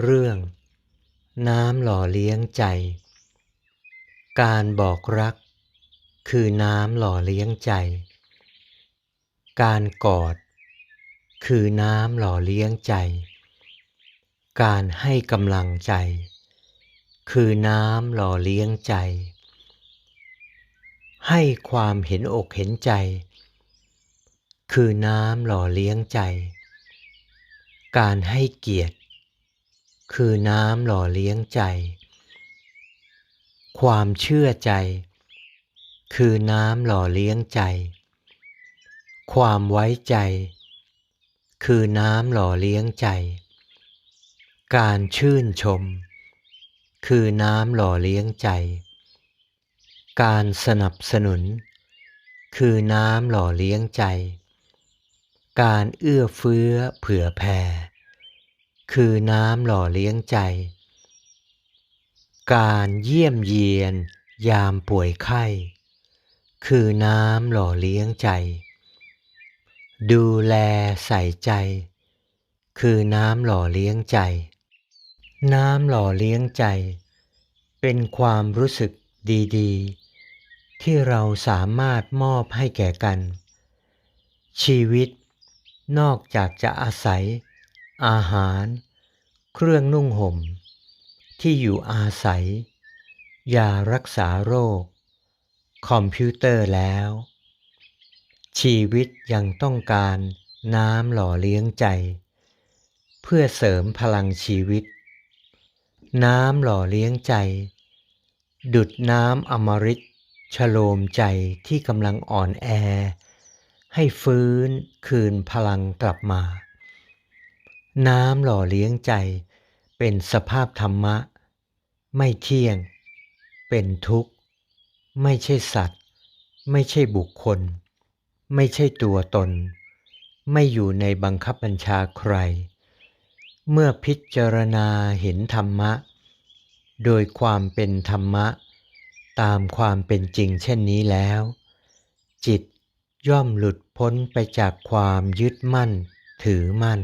เรื่อง น้ำหล่อเลี้ยงใจ การบอกรัก คือน้ำหล่อเลี้ยงใจ การกอด คือน้ำหล่อเลี้ยงใจ การให้กำลังใจ คือน้ำหล่อเลี้ยงใจ ให้ความเห็นอกเห็นใจ คือน้ำหล่อเลี้ยงใจ การให้เกียรติ คือน้ำหล่อเลี้ยงใจ ความเชื่อใจ คือน้ำหล่อเลี้ยงใจ ความไว้ใจ คือน้ำหล่อเลี้ยงใจ การชื่นชม คือน้ำหล่อเลี้ยงใจ การสนับสนุน คือน้ำหล่อเลี้ยงใจ การเอื้อเฟื้อเผื่อแผ่ คือน้ำหล่อเลี้ยงใจ การเยี่ยมเยียน ยามป่วยไข้ คือน้ำหล่อเลี้ยงใจ ดูแลใส่ใจ คือน้ำหล่อเลี้ยงใจ น้ำหล่อเลี้ยงใจ เป็นความรู้สึกดีๆ ที่เราสามารถมอบให้แก่กัน ชีวิตนอกจากจะอาศัย อาหาร เครื่องนุ่งห่ม ที่อยู่อาศัย ยารักษาโรค คอมพิวเตอร์แล้ว ชีวิตยังต้องการน้ำหล่อเลี้ยงใจ เพื่อเสริมพลังชีวิต น้ำหล่อเลี้ยงใจ ดุดน้ำอมฤตชโลมใจที่กำลังอ่อนแอ ให้ฟื้นคืนพลังกลับมา น้ำหล่อเลี้ยงใจ เป็นสภาพธรรมะ ไม่เที่ยง เป็นทุกข์ ไม่ใช่สัตว์ ไม่ใช่บุคคล ไม่ใช่ตัวตน ไม่อยู่ในบังคับบัญชาใคร เมื่อพิจารณาเห็นธรรมะ โดยความเป็นธรรมะ ตามความเป็นจริงเช่นนี้แล้ว จิตย่อมหลุดพ้นไปจากความยึดมั่น ถือมั่น